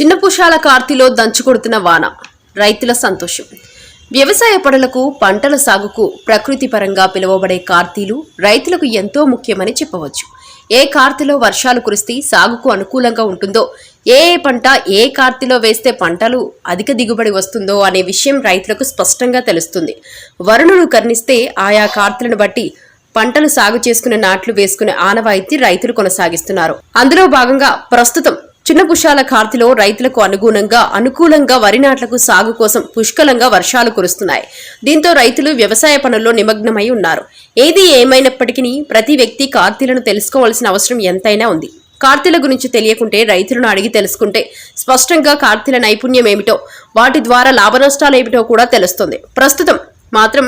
చిన్నపుషాల కార్తీలో దంచుకొడుతున్న వాన. రైతుల సంతోషం. వ్యవసాయ పనులకు పంటల సాగుకు ప్రకృతి పరంగా పిలువబడే కార్తీలు రైతులకు ఎంతో ముఖ్యమని చెప్పవచ్చు. ఏ కార్తీలో వర్షాలు కురిస్తే సాగుకు అనుకూలంగా ఉంటుందో ఏ ఏ పంట ఏ కార్తీలో వేస్తే పంటలు అధిక దిగుబడి వస్తుందో అనే విషయం రైతులకు స్పష్టంగా తెలుస్తుంది. వరుణులు కర్ణిస్తే ఆయా కార్తీలను బట్టి పంటలు సాగు చేసుకునే నాట్లు వేసుకునే ఆనవాయితీ రైతులు కొనసాగిస్తున్నారు. అందులో భాగంగా ప్రస్తుతం చిన్న కుషాల కార్తిలో రైతులకు అనుగుణంగా అనుకూలంగా వరి నాట్లకు సాగు కోసం పుష్కలంగా వర్షాలు కురుస్తున్నాయి. దీంతో రైతులు వ్యవసాయ పనుల్లో నిమగ్నమై ఉన్నారు. ఏది ఏమైనప్పటికీ ప్రతి వ్యక్తి కార్తీలను తెలుసుకోవాల్సిన అవసరం ఎంతైనా ఉంది. కార్తీల గురించి తెలియకుంటే రైతులను అడిగి తెలుసుకుంటే స్పష్టంగా కార్తీల నైపుణ్యం ఏమిటో వాటి ద్వారా లాభనష్టాలు ఏమిటో కూడా తెలుస్తుంది. ప్రస్తుతం మాత్రం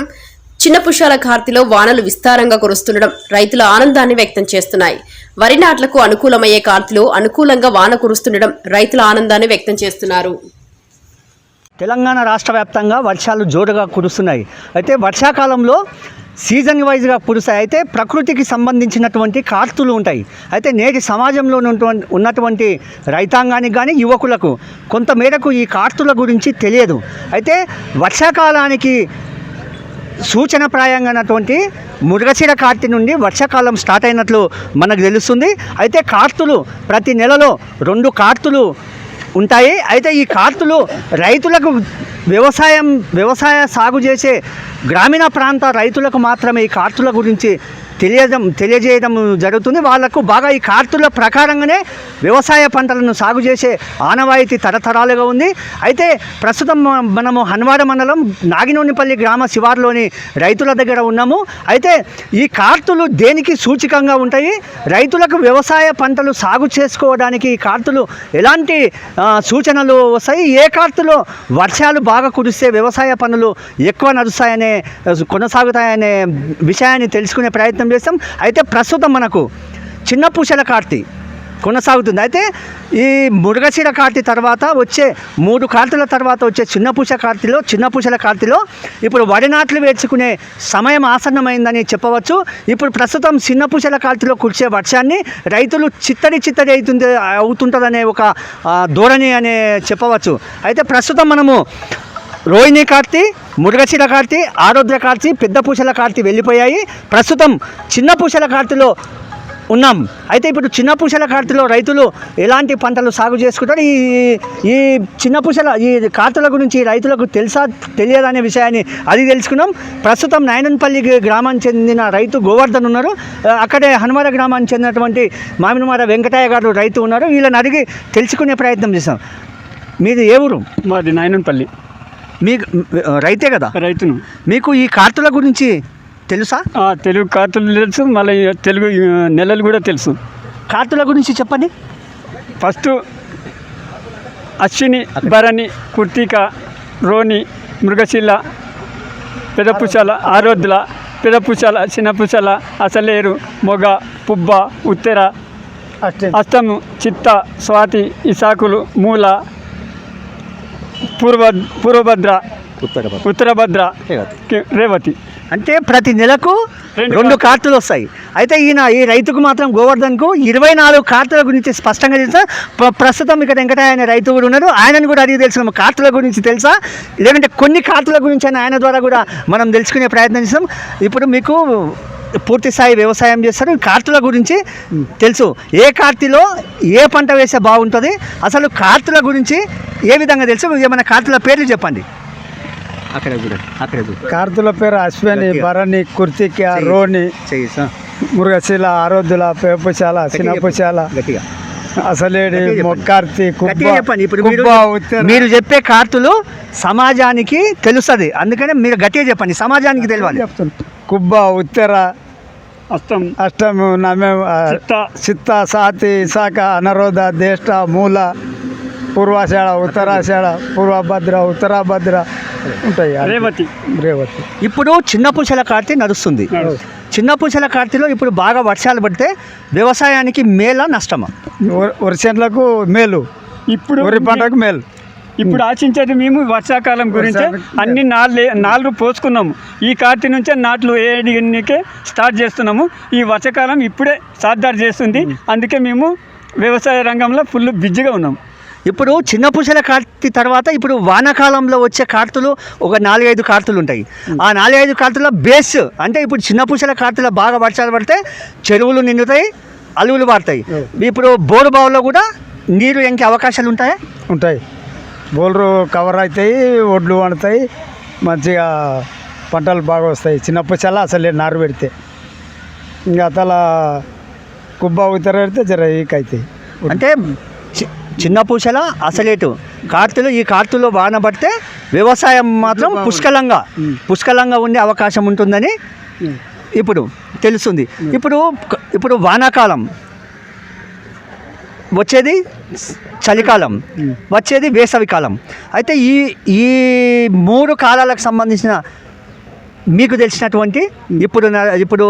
చిన్న పుష్పాల కార్తీలో వానలు విస్తారంగా కురుస్తుండడం రైతుల ఆనందాన్ని వ్యక్తం చేస్తున్నాయి. వరి నాట్లకు అనుకూలమయ్యే కార్తీలో అనుకూలంగా వాన కురుస్తుండడం రైతుల ఆనందాన్ని వ్యక్తం చేస్తున్నారు. తెలంగాణ రాష్ట్ర వ్యాప్తంగా వర్షాలు జోరుగా కురుస్తున్నాయి. అయితే వర్షాకాలంలో సీజన్ వైజ్గా కురుస్తాయి. అయితే ప్రకృతికి సంబంధించినటువంటి కార్తులు ఉంటాయి. అయితే నేటి సమాజంలో ఉన్నటువంటి ఉన్నటువంటి రైతాంగానికి కానీ యువకులకు కొంత మేరకు ఈ కార్తుల గురించి తెలియదు. అయితే వర్షాకాలానికి సూచనప్రాయంగానటువంటి మృగశిర కార్తీ నుండి వర్షాకాలం స్టార్ట్ అయినట్లు మనకు తెలుస్తుంది. అయితే కార్తులు ప్రతి నెలలో రెండు కార్తులు ఉంటాయి. అయితే ఈ కార్తులు రైతులకు వ్యవసాయం వ్యవసాయ సాగు చేసే గ్రామీణ ప్రాంత రైతులకు మాత్రమే ఈ కార్తుల గురించి తెలియడం తెలియజేయడం జరుగుతుంది. వాళ్ళకు బాగా ఈ కార్తుల ప్రకారంగానే వ్యవసాయ పంటలను సాగు చేసే ఆనవాయితీ తరతరాలుగా ఉంది. అయితే ప్రస్తుతం మనము హన్వాడ మండలం నాగినోనిపల్లి గ్రామ శివార్లోని రైతుల దగ్గర ఉన్నాము. అయితే ఈ కార్తులు దేనికి సూచికంగా ఉంటాయి? రైతులకు వ్యవసాయ పంటలు సాగు చేసుకోవడానికి ఈ కార్తులు ఎలాంటి సూచనలు వస్తాయి? ఏ కార్తులో వర్షాలు బాగా కురిస్తే వ్యవసాయ పనులు ఎక్కువ నడుస్తాయనే కొనసాగుతాయనే విషయాన్ని తెలుసుకునే ప్రయత్నం చేస్తాం. అయితే ప్రస్తుతం మనకు చిన్న పూసల కార్తీ కొనసాగుతుంది. అయితే ఈ మురుగశిర కార్తీ తర్వాత వచ్చే మూడు కార్తీల తర్వాత వచ్చే చిన్న పూస కార్తీలో చిన్నపూసల కార్తీలో ఇప్పుడు వడినాట్లు వేర్చుకునే సమయం ఆసన్నమైందని చెప్పవచ్చు. ఇప్పుడు ప్రస్తుతం చిన్నపూసల కార్తీలో కురిసే వర్షాన్ని రైతులు చిత్తడి చిత్తడి అవుతుంది అవుతుంటుందనే ఒక ధోరణి అనే చెప్పవచ్చు. అయితే ప్రస్తుతం మనము రోహిణి కార్తీ మురుగశిల కార్తీ ఆరోగ్య కార్తీ పెద్ద పూసల కార్తీ వెళ్ళిపోయాయి. ప్రస్తుతం చిన్న పూసల కార్తీలో ఉన్నాం. అయితే ఇప్పుడు చిన్న పూసల కార్తీలో రైతులు ఎలాంటి పంటలు సాగు చేసుకుంటారు? ఈ ఈ చిన్న పూసల ఈ కార్తీల గురించి రైతులకు తెలుసా తెలియదనే విషయాన్ని అది తెలుసుకున్నాం. ప్రస్తుతం నాయనన్పల్లి గ్రామానికి చెందిన రైతు గోవర్ధన్ ఉన్నారు. అక్కడే హనుమార గ్రామానికి చెందినటువంటి మామిడిమార వెంకటయ్య గారు రైతు ఉన్నారు. వీళ్ళని అడిగి తెలుసుకునే ప్రయత్నం చేస్తాం మీది ఏ ఊరు? మాది నాయనపల్లి మీకు రైతే కదా? రైతును. మీకు ఈ కార్తుల గురించి తెలుసా? తెలుగు కార్తలు తెలుసు మళ్ళీ తెలుగు నెలలు కూడా తెలుసు. కార్తుల గురించి చెప్పండి. ఫస్ట్ అశ్విని భరణి కుర్తిక రోని మృగశిల పెదపుచాల ఆరోద్ల పెదపుచాల చిన్నపుచాల అసలేరు మొగ పుబ్బ ఉత్తెర అస్తము చిత్త స్వాతి ఇసాకులు మూల పూర్వ పూర్వభద్ర ఉత్తర ఉత్తరభద్ర. రేవతి. అంటే ప్రతి నెలకు రెండు కార్తులు వస్తాయి. అయితే ఈయన ఈ రైతుకు మాత్రం గోవర్ధన్కు ఇరవై నాలుగు కార్తుల గురించి స్పష్టంగా తెలుసా? ప్ర- ప్రస్తుతం ఇక్కడ వెంకటయ్య అనే రైతు కూడా ఉన్నారు ఆయనను కూడా అడిగి తెలుసుకున్నాం కార్తుల గురించి తెలుసా? లేదంటే కొన్ని కార్తుల గురించి అయినా ఆయన ద్వారా కూడా మనం తెలుసుకునే ప్రయత్నం చేస్తాం. ఇప్పుడు మీకు పూర్తి స్థాయి వ్యవసాయం చేస్తారు. కార్తుల గురించి తెలుసు. ఏ కార్తీలో ఏ పంట వేస్తే బాగుంటుంది? అసలు కార్తుల గురించి ఏ విధంగా తెలుసు? ఏమైనా కార్తుల పేర్లు చెప్పండి. అక్కడ చూడండి అక్కడ చూడండి కార్తుల పేరు అశ్విని. భరణి కుర్తిక. రోని. మురుగశిల ఆరోద్దుల పేపుశాల సినపుశాల గట్టిగా అసలేడి. మొక్కార్తి చెప్పండి ఇప్పుడు మీరు కుబ్బ ఉత్తెర. మీరు చెప్పే కార్తులు సమాజానికి తెలుస్తుంది అందుకనే మీరు గట్టిగా చెప్పండి సమాజానికి తెలియాలి కుబ్బ ఉత్తెర అస్తం అష్టమి నమే చిత్త. చిత్త సాతి ఇసాక అనరోధ దేష్ట మూల పూర్వాషాఢ ఉత్తరాషాఢ పూర్వభద్ర ఉత్తరాభద్ర ఉంటాయి రేవతి. రేవతి. ఇప్పుడు చిన్న పూసల కార్తీ నడుస్తుంది. చిన్న పూసల కార్తీలో ఇప్పుడు బాగా వర్షాలు పడితే వ్యవసాయానికి మేలా నష్టమా? వరి- వరి చేనులకు మేలు. ఇప్పుడు వరి పంటకు మేలు. ఇప్పుడు ఆశించేది మేము వర్షాకాలం గురించి అన్ని నాళ్ళు నాలుగు పోసుకున్నాము. ఈ కార్తీ నుంచే నాట్లు వేయడానికే స్టార్ట్ చేస్తున్నాము. ఈ వర్షాకాలం ఇప్పుడే సాధారణ చేస్తుంది. అందుకే మేము వ్యవసాయ రంగంలో ఫుల్ బిజీగా ఉన్నాం ఇప్పుడు చిన్న పూసల కార్తీ తర్వాత ఇప్పుడు వానాకాలంలో వచ్చే కార్తులు ఒక నాలుగైదు కార్తులు ఉంటాయి. ఆ నాలుగైదు కార్తుల బేస్ అంటే ఇప్పుడు చిన్న పూసల కార్తుల బాగా వర్షాలు పడితే చెరువులు నిండుతాయి అలువులు పడతాయి ఇప్పుడు బోరు బావులో కూడా నీరు ఎంకే అవకాశాలు ఉంటాయా? ఉంటాయి. బోల్రు కవర్ అవుతాయి ఒడ్లు వండుతాయి మంచిగా పంటలు బాగా వస్తాయి. చిన్నప్పుడు చాలా అసలే నారు పెడితే. ఇంకా అతల కుబ్బ ఉత్తర పెడితే జర ఈక్ అవుతాయి అంటే చిన్న పూసల అసలేటు కార్తులు ఈ కార్తులో వాన పడితే వ్యవసాయం మాత్రం పుష్కలంగా పుష్కలంగా ఉండే అవకాశం ఉంటుందని ఇప్పుడు తెలుస్తుంది. ఇప్పుడు ఇప్పుడు వానాకాలం. వచ్చేది చలికాలం. వచ్చేది వేసవికాలం అయితే ఈ ఈ మూడు కాలాలకు సంబంధించిన మీకు తెలిసినటువంటి ఇప్పుడు ఇప్పుడు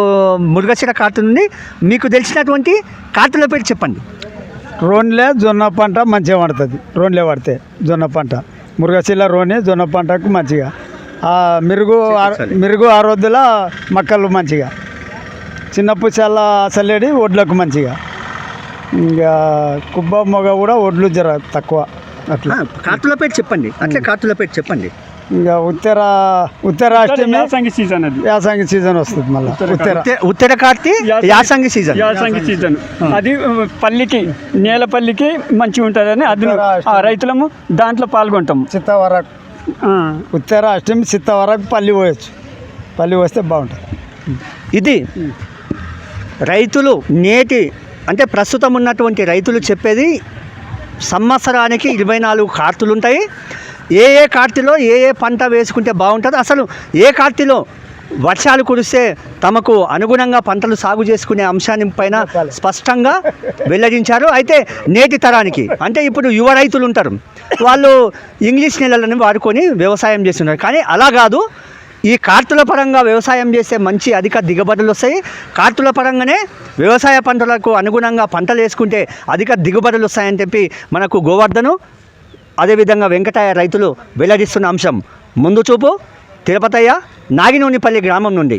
మురుగశిర కార్తు నుండి మీకు తెలిసినటువంటి కార్తుల పేరు చెప్పండి. రోన్లే జొన్న పంట మంచిగా పడుతుంది రోన్లే పడితే జొన్న పంట. మురుగశిల రోని జొన్న పంటకు మంచిగా. ఆ మిరుగు మిరుగు ఆరోద్దుల మక్కలు మంచిగా. చిన్నప్పుడు చాలా అసలేడి ఒడ్లకు మంచిగా. ఇంకా కుబ్బ మొగ కూడా ఒడ్లు జర తక్కువ. అట్లా. కార్తుల పేరు చెప్పండి. అట్లే కార్తుల పేరు చెప్పండి. ఇంకా ఉత్తర ఉత్తర అష్టమి యాసంగి సీజన్ అది. యాసంగి సీజన్ వస్తుంది మళ్ళీ. ఉత్తర ఉత్త- ఉత్తర కార్తీ యాసంగి సీజన్. యాసంగి సీజన్. అది పల్లికి నేల పల్లికి మంచిగా ఉంటుందని అది ఆ రైతులము దాంట్లో పాల్గొంటాము చిత్త వరకు ఆ, ఉత్తర అష్టమి చిత్త వరకు పల్లి పోయొచ్చు. పల్లి వస్తే బాగుంటుంది. ఇది రైతులు నేటి అంటే ప్రస్తుతం ఉన్నటువంటి రైతులు చెప్పేది సంవత్సరానికి ఇరవై నాలుగు కార్తులు ఉంటాయి ఏ ఏ కార్తీలో ఏ ఏ పంట వేసుకుంటే బాగుంటుంది అసలు ఏ కార్తీలో వర్షాలు కురిస్తే తమకు అనుగుణంగా పంటలు సాగు చేసుకునే అంశాన్ని పైన స్పష్టంగా వెల్లడించారు. అయితే నేటి తరానికి అంటే ఇప్పుడు యువ రైతులు ఉంటారు వాళ్ళు ఇంగ్లీష్ నెలలను వాడుకొని వ్యవసాయం చేస్తున్నారు. కానీ అలా కాదు ఈ కార్తుల పరంగా వ్యవసాయం చేస్తే మంచి అధిక దిగుబడులు వస్తాయి. కార్తుల పరంగానే వ్యవసాయ పంటలకు అనుగుణంగా పంటలు వేసుకుంటే అధిక దిగుబడులు వస్తాయని చెప్పి మనకు గోవర్ధను అదేవిధంగా వెంకటయ్య రైతులు వెల్లడిస్తున్న అంశం. ముందు చూపు తిరుపతయ్య నాగినూనిపల్లి గ్రామం నుండి.